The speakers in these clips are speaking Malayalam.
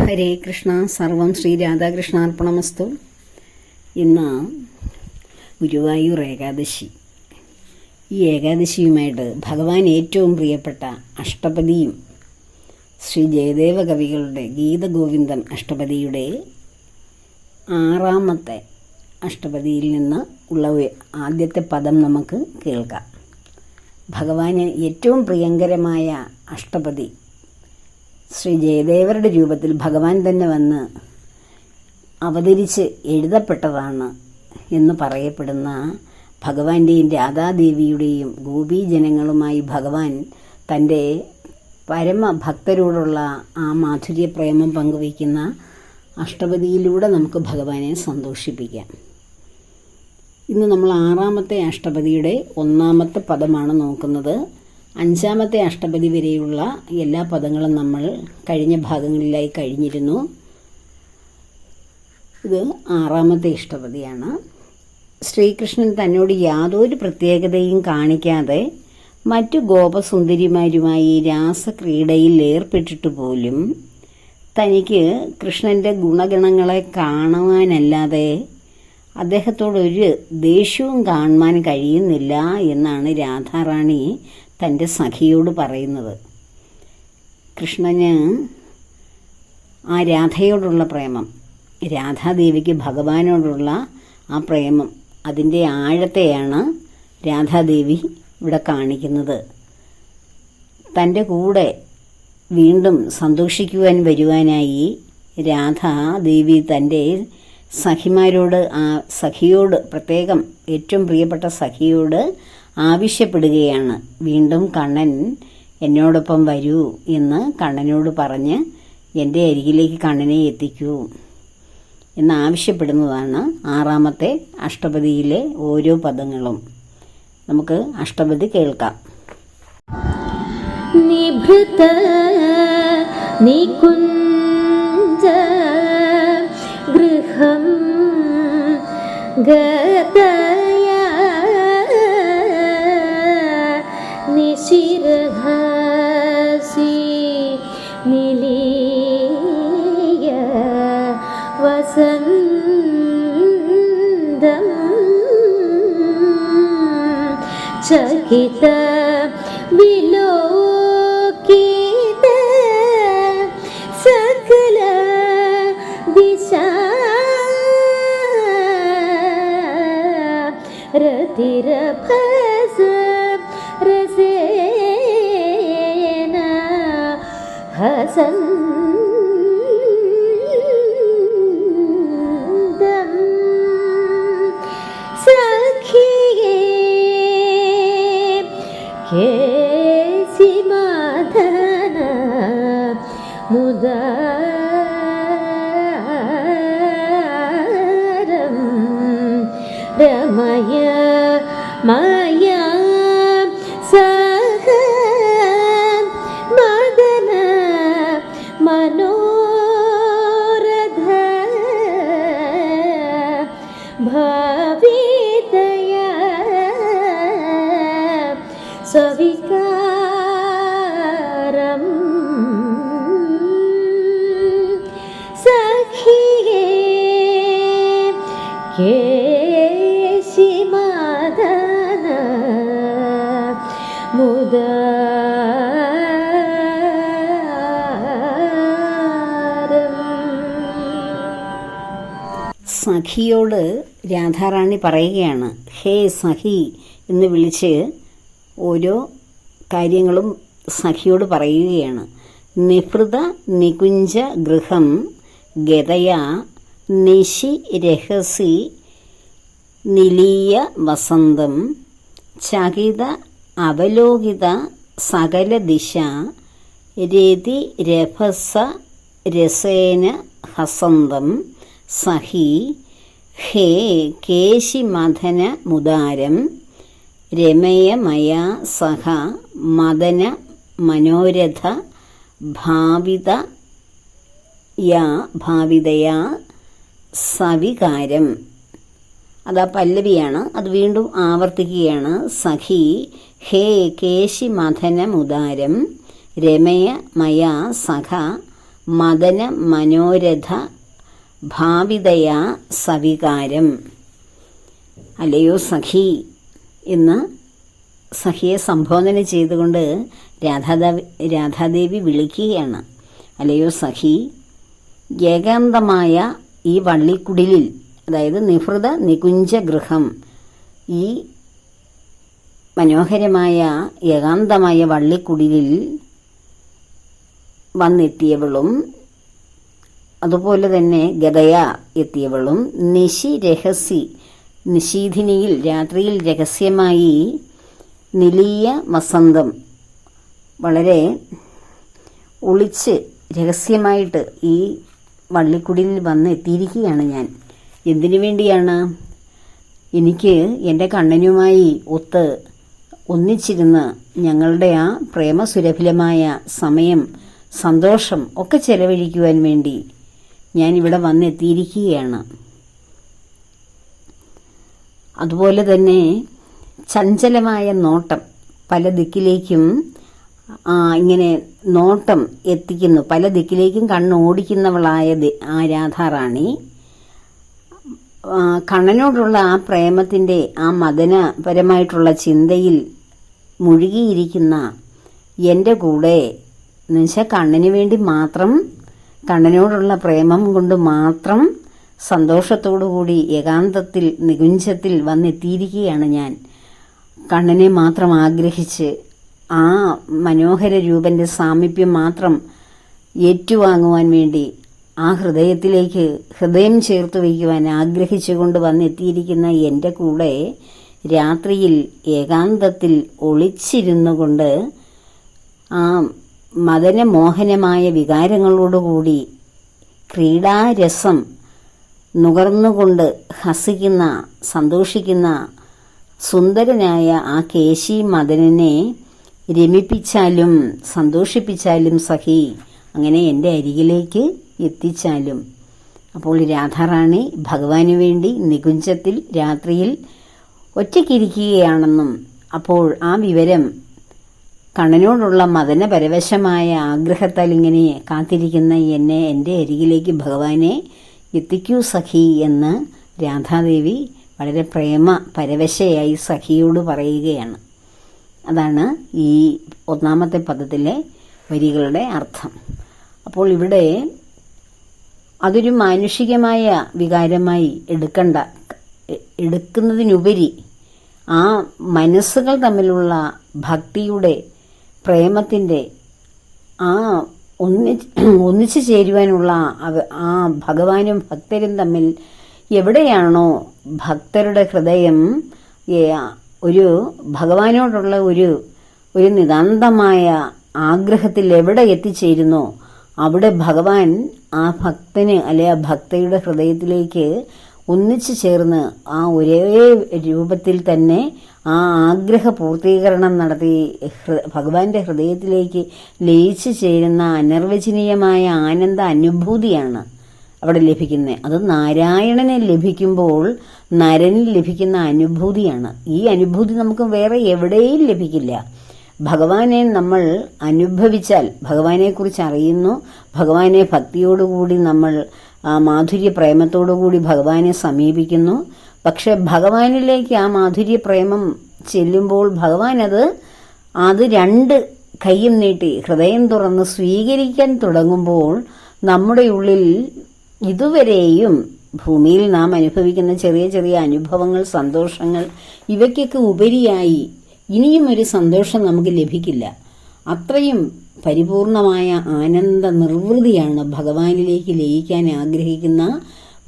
ഹരേ കൃഷ്ണ സർവം ശ്രീ രാധാകൃഷ്ണാർപ്പണമസ്തു. ഇന്ന് ഗുരുവായൂർ ഏകാദശി. ഈ ഏകാദശിയുമായിട്ട് ഭഗവാൻ ഏറ്റവും പ്രിയപ്പെട്ട അഷ്ടപതിയും ശ്രീ ജയദേവ കവികളുടെ ഗീതഗോവിന്ദം അഷ്ടപതിയുടെ ആറാമത്തെ അഷ്ടപതിയിൽ നിന്ന് ഉള്ള ആദ്യത്തെ പദം നമുക്ക് കേൾക്കാം. ഭഗവാന് ഏറ്റവും പ്രിയങ്കരമായ അഷ്ടപതി ശ്രീ ജയദേവരുടെ രൂപത്തിൽ ഭഗവാൻ തന്നെ വന്ന് അവതരിച്ച് എഴുതപ്പെട്ടതാണ് എന്ന് പറയപ്പെടുന്ന ഭഗവാന്റെയും രാധാദേവിയുടെയും ഗോപീജനങ്ങളുമായി ഭഗവാൻ തന്റെ പരമഭക്തരോടുള്ള ആ മാധുര്യ പ്രേമം പങ്കുവയ്ക്കുന്ന അഷ്ടപതിയിലൂടെ നമുക്ക് ഭഗവാനെ സന്തോഷിപ്പിക്കാം. ഇന്ന് നമ്മൾ ആറാമത്തെ അഷ്ടപതിയുടെ ഒന്നാമത്തെ പദമാണ് നോക്കുന്നത്. അഞ്ചാമത്തെ അഷ്ടപതി വരെയുള്ള എല്ലാ പദങ്ങളും നമ്മൾ കഴിഞ്ഞ ഭാഗങ്ങളിലായി കഴിഞ്ഞിരുന്നു. ഇത് ആറാമത്തെ ഇഷ്ടപതിയാണ്. ശ്രീകൃഷ്ണൻ തന്നോട് യാതൊരു പ്രത്യേകതയും കാണിക്കാതെ മറ്റു ഗോപസുന്ദരിമാരുമായി രാസക്രീഡയിൽ ഏർപ്പെട്ടിട്ട് പോലും തനിക്ക് കൃഷ്ണന്റെ ഗുണഗണങ്ങളെ കാണുവാനല്ലാതെ അദ്ദേഹത്തോടൊരു ദേഷ്യവും കാണുവാൻ കഴിയുന്നില്ല എന്നാണ് രാധാറാണി തന്റെ സഖിയോട് പറയുന്നത് കൃഷ്ണന് ആ രാധയോടുള്ള പ്രേമം രാധാദേവിക്ക് ഭഗവാനോടുള്ള ആ പ്രേമം അതിന്റെ ആഴത്തെയാണ് രാധാദേവി ഇവിടെ കാണിക്കുന്നത്. തന്റെ കൂടെ വീണ്ടും സന്തോഷിക്കുവാൻ വരുവാനായി രാധാദേവി തന്റെ സഖിമാരോട് ആ സഖിയോട് പ്രത്യേകം ഏറ്റവും പ്രിയപ്പെട്ട സഖിയോട് ആവശ്യപ്പെടുകയാണ്. വീണ്ടും കണ്ണൻ എന്നോടൊപ്പം വരൂ എന്ന് കണ്ണനോട് പറഞ്ഞ് എന്റെ അരികിലേക്ക് കണ്ണനെ എത്തിക്കൂ എന്നാവശ്യപ്പെടുന്നതാണ് ആറാമത്തെ അഷ്ടപതിയിലെ ഓരോ പദങ്ങളും. നമുക്ക് അഷ്ടപതി കേൾക്കാം. നിഭൃത നികുഞ്ച ഗൃഹം ഗത निशिरहसि निलीय वसन्दम् चकित विलोकित सकल दिशा रतिरभस வசந்தம் சக்கியே கேசி மாதன ഹേ ശിമദന മുദ. സഖിയോട് രാധാറാണി പറയുകയാണ് ഹേ സഖി എന്ന് വിളിച്ച് ഓരോ കാര്യങ്ങളും സഖിയോട് പറയുകയാണ്. നിഭൃത നികുഞ്ച ഗൃഹം ഗതയാ നിശി രഹസി നിലീയ വസന്തം ചകിത അവലോകിത സകല ദിശ രതി രഭസ രസേന ഹസന്തം സഹി ഹേ കേശിമഥന മുദാരം രമയമയ സഹ മദന മനോരഥ ഭാവിത യാ ഭാവിതയാ സവികാരം. അത് ആ പല്ലവിയാണ്. അത് വീണ്ടും ആവർത്തിക്കുകയാണ്. സഖി ഹേ കേശി മഥന ഉദാരം രമയ മയാ സഖ മദന മനോരഥ ഭാവിതയാ സവികാരം. അല്ലയോ സഖി എന്ന് സഖിയെ സംബോധന ചെയ്തുകൊണ്ട് രാധാദേവി രാധാദേവി വിളിക്കുകയാണ്. അല്ലയോ സഖി ഏകാന്തമായ ഈ വള്ളിക്കുടിലിൽ അതായത് നിഹൃത നികുഞ്ച ഗൃഹം ഈ മനോഹരമായ ഏകാന്തമായ വള്ളിക്കുടിലിൽ വന്നെത്തിയവളും അതുപോലെ തന്നെ ഗതയ എത്തിയവളും നിശി രഹസ്യ നിശീധിനിയിൽ രാത്രിയിൽ രഹസ്യമായി നിലീയ വസന്തം വളരെ ഒളിച്ച് രഹസ്യമായിട്ട് ഈ വള്ളിക്കുടിയിൽ വന്ന് എത്തിയിരിക്കുകയാണ് ഞാൻ. എന്തിനു വേണ്ടിയാണ്? എനിക്ക് എന്റെ കണ്ണനുമായി ഒത്ത് ഒന്നിച്ചിരുന്ന് ഞങ്ങളുടെ ആ പ്രേമസുരഭിലമായ സമയം സന്തോഷം ഒക്കെ ചെലവഴിക്കുവാൻ വേണ്ടി ഞാൻ ഇവിടെ വന്നെത്തിയിരിക്കുകയാണ് അതുപോലെ തന്നെ ചഞ്ചലമായ നോട്ടം പല ദിക്കിലേക്കും ഇങ്ങനെ നോട്ടം എത്തിക്കുന്നു. പല ദിക്കിലേക്കും കണ്ണോടിക്കുന്നവളായ ആ രാധാറാണി. കണ്ണനോടുള്ള ആ പ്രേമത്തിന്റെ ആ മദനപരമായിട്ടുള്ള ചിന്തയിൽ മുഴുകിയിരിക്കുന്ന എന്റെ കൂടെ എന്നുവെച്ചാൽ കണ്ണിന് വേണ്ടി മാത്രം കണ്ണനോടുള്ള പ്രേമം കൊണ്ട് മാത്രം സന്തോഷത്തോടുകൂടി ഏകാന്തത്തിൽ നികുഞ്ചത്തിൽ വന്നെത്തിയിരിക്കുകയാണ് ഞാൻ. കണ്ണനെ മാത്രം ആഗ്രഹിച്ച് ആ മനോഹര രൂപന്റെ സാമീപ്യം മാത്രം ഏറ്റുവാങ്ങുവാൻ വേണ്ടി ആ ഹൃദയത്തിലേക്ക് ഹൃദയം ചേർത്ത് വയ്ക്കുവാൻ ആഗ്രഹിച്ചുകൊണ്ട് വന്നെത്തിയിരിക്കുന്ന എന്റെ കൂടെ രാത്രിയിൽ ഏകാന്തത്തിൽ ഒളിച്ചിരുന്നു കൊണ്ട് ആ മദനമോഹനമായ വികാരങ്ങളോടുകൂടി ക്രീഡാരസം നുകർന്നുകൊണ്ട് ഹസിക്കുന്ന സന്തോഷിക്കുന്ന സുന്ദരനായ ആ കേശി മദനനെ രമിപ്പിച്ചാലും സന്തോഷിപ്പിച്ചാലും സഖി അങ്ങനെ എന്റെ അരികിലേക്ക് എത്തിച്ചാലും. അപ്പോൾ രാധാറാണി ഭഗവാന് വേണ്ടി നികുഞ്ചത്തിൽ രാത്രിയിൽ ഒറ്റയ്ക്കിരിക്കുകയാണെന്നും അപ്പോൾ ആ വിവരം കണ്ണനോടുള്ള മദനപരവശമായ ആഗ്രഹത്താൽ ഇങ്ങനെ കാത്തിരിക്കുന്ന എന്നെ എന്റെ അരികിലേക്ക് ഭഗവാനെ എത്തിക്കൂ സഖി എന്ന് രാധാദേവി വളരെ പ്രേമ പരവശയായി സഖിയോട് പറയുകയാണ്. അതാണ് ഈ ഒന്നാമത്തെ പദത്തിലെ വരികളുടെ അർത്ഥം. അപ്പോൾ ഇവിടെ അതൊരു മാനുഷികമായ വികാരമായി എടുക്കണ്ട എടുക്കുന്നതിനുപരി ആ മനസ്സുകൾ തമ്മിലുള്ള ഭക്തിയുടെ പ്രേമത്തിന്റെ ആ ഒന്നിച്ച് ഒന്നിച്ചു ചേരുവാനുള്ള ആ ഭഗവാനും ഭക്തരും തമ്മിൽ എവിടെയാണോ ഭക്തരുടെ ഹൃദയം ഒരു ഭഗവാനോടുള്ള ഒരു ഒരു നിതാന്തമായ ആഗ്രഹത്തിൽ എവിടെ എത്തിച്ചേരുന്നോ അവിടെ ഭഗവാൻ ആ ഭക്തന് അല്ലെ ആ ഭക്തയുടെ ഹൃദയത്തിലേക്ക് ഒന്നിച്ചു ചേർന്ന് ആ ഒരേ രൂപത്തിൽ തന്നെ ആ ആഗ്രഹ പൂർത്തീകരണം നടത്തി ഭഗവാന്റെ ഹൃദയത്തിലേക്ക് ലയിച്ചു ചേരുന്ന അനിർവചനീയമായ ആനന്ദ അനുഭൂതിയാണ്. അവിടെ ലഭിക്കുന്നത് അത് നാരായണനെ ലഭിക്കുമ്പോൾ നരനിൽ ലഭിക്കുന്ന അനുഭൂതിയാണ്. ഈ അനുഭൂതി നമുക്ക് വേറെ എവിടെയും ലഭിക്കില്ല. ഭഗവാനെ നമ്മൾ അനുഭവിച്ചാൽ ഭഗവാനെക്കുറിച്ച് അറിയുന്നു ഭഗവാനെ ഭക്തിയോടുകൂടി നമ്മൾ മാധുര്യ പ്രേമത്തോടുകൂടി ഭഗവാനെ സമീപിക്കുന്നു. പക്ഷെ ഭഗവാനിലേക്ക് ആ മാധുര്യ പ്രേമം ചെല്ലുമ്പോൾ ഭഗവാൻ അത് അത് രണ്ട് കൈയും നീട്ടി ഹൃദയം തുറന്ന് സ്വീകരിക്കാൻ തുടങ്ങുമ്പോൾ നമ്മുടെ ഉള്ളിൽ ഇതുവരെയും ഭൂമിയിൽ നാം അനുഭവിക്കുന്ന ചെറിയ ചെറിയ അനുഭവങ്ങൾ സന്തോഷങ്ങൾ ഇവയ്ക്കൊക്കെ ഉപരിയായി ഇനിയും ഒരു സന്തോഷം നമുക്ക് ലഭിക്കില്ല. അത്രയും പരിപൂർണമായ ആനന്ദ നിർവൃതിയാണ് ഭഗവാനിലേക്ക് ലയിക്കാൻ ആഗ്രഹിക്കുന്ന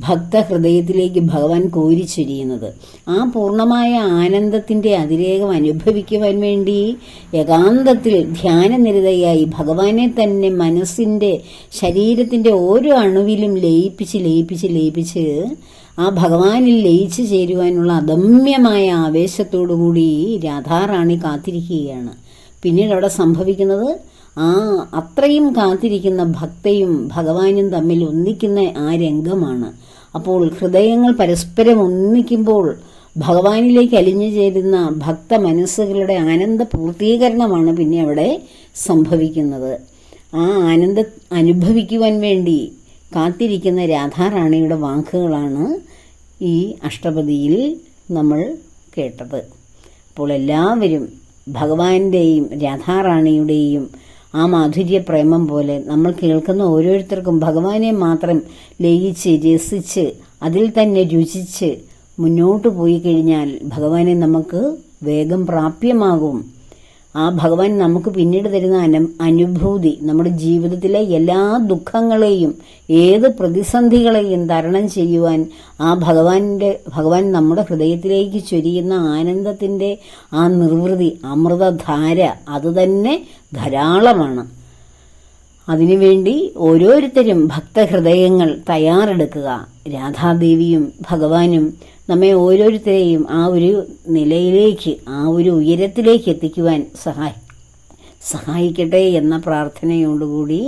ഭക്തഹൃദയത്തിലേക്ക് ഭഗവാൻ കോരിച്ചൊരിയുന്നത്. ആ പൂർണമായ ആനന്ദത്തിന്റെ അതിരേകം അനുഭവിക്കുവാൻ വേണ്ടി ഏകാന്തത്തിൽ ധ്യാനനിരതയായി ഭഗവാനെ തന്നെ മനസ്സിന്റെ ശരീരത്തിന്റെ ഓരോ അണുവിലും ലയിപ്പിച്ച് ലയിപ്പിച്ച് ലയിപ്പിച്ച് ആ ഭഗവാനിൽ ലയിച്ചു ചേരുവാനുള്ള അദമ്യമായ ആവേശത്തോടുകൂടി രാധാറാണി കാത്തിരിക്കുകയാണ്. പിന്നീട് അവിടെ സംഭവിക്കുന്നത് ആ അത്രയും കാത്തിരിക്കുന്ന ഭക്തയും ഭഗവാനും തമ്മിൽ ഒന്നിക്കുന്ന ആ രംഗമാണ്. അപ്പോൾ ഹൃദയങ്ങൾ പരസ്പരം ഒന്നിക്കുമ്പോൾ ഭഗവാനിലേക്ക് അലിഞ്ഞു ചേരുന്ന ഭക്ത മനസ്സുകളുടെ ആനന്ദ പൂർത്തീകരണമാണ് പിന്നെ അവിടെ സംഭവിക്കുന്നത്. ആ ആനന്ദ അനുഭവിക്കുവാൻ വേണ്ടി കാത്തിരിക്കുന്ന രാധാറാണിയുടെ വാക്കുകളാണ് ഈ അഷ്ടപതിയിൽ നമ്മൾ കേട്ടത്. അപ്പോൾ എല്ലാവരും ഭഗവാന്റെയും രാധാറാണിയുടെയും ആ മാധുര്യ പ്രേമം പോലെ നമ്മൾ കേൾക്കുന്ന ഓരോരുത്തർക്കും ഭഗവാനെ മാത്രം ലയിച്ച് രസിച്ച് അതിൽ തന്നെ രുചിച്ച് മുന്നോട്ട് പോയി കഴിഞ്ഞാൽ ഭഗവാനെ നമുക്ക് വേഗം പ്രാപ്യമാകും. ആ ഭഗവാൻ നമുക്ക് പിന്നീട് തരുന്ന അന അനുഭൂതി നമ്മുടെ ജീവിതത്തിലെ എല്ലാ ദുഃഖങ്ങളെയും ഏത് പ്രതിസന്ധികളെയും തരണം ചെയ്യുവാൻ ആ ഭഗവാന്റെ ഭഗവാൻ നമ്മുടെ ഹൃദയത്തിലേക്ക് ചൊരിയുന്ന ആനന്ദത്തിന്റെ ആ നിർവൃതി അമൃതധാര അത് തന്നെ ധാരാളമാണ്. അതിനുവേണ്ടി ഓരോരുത്തരും ഭക്തഹൃദയങ്ങൾ തയ്യാറെടുക്കുക. രാധാദേവിയും ഭഗവാനും നമ്മെ ഓരോരുത്തരെയും ആ ഒരു നിലയിലേക്ക് ആ ഒരു ഉയരത്തിലേക്ക് എത്തിക്കുവാൻ സഹായി സഹായിക്കട്ടെ എന്ന പ്രാർത്ഥനയോടുകൂടി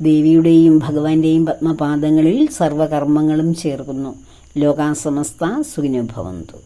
ദേവിയുടെയും ഭഗവാന്റെയും പത്മപാദങ്ങളിൽ സർവകർമ്മങ്ങളും ചേർക്കുന്നു. ലോകാസമസ്ത സുഖിനുഭവന്തു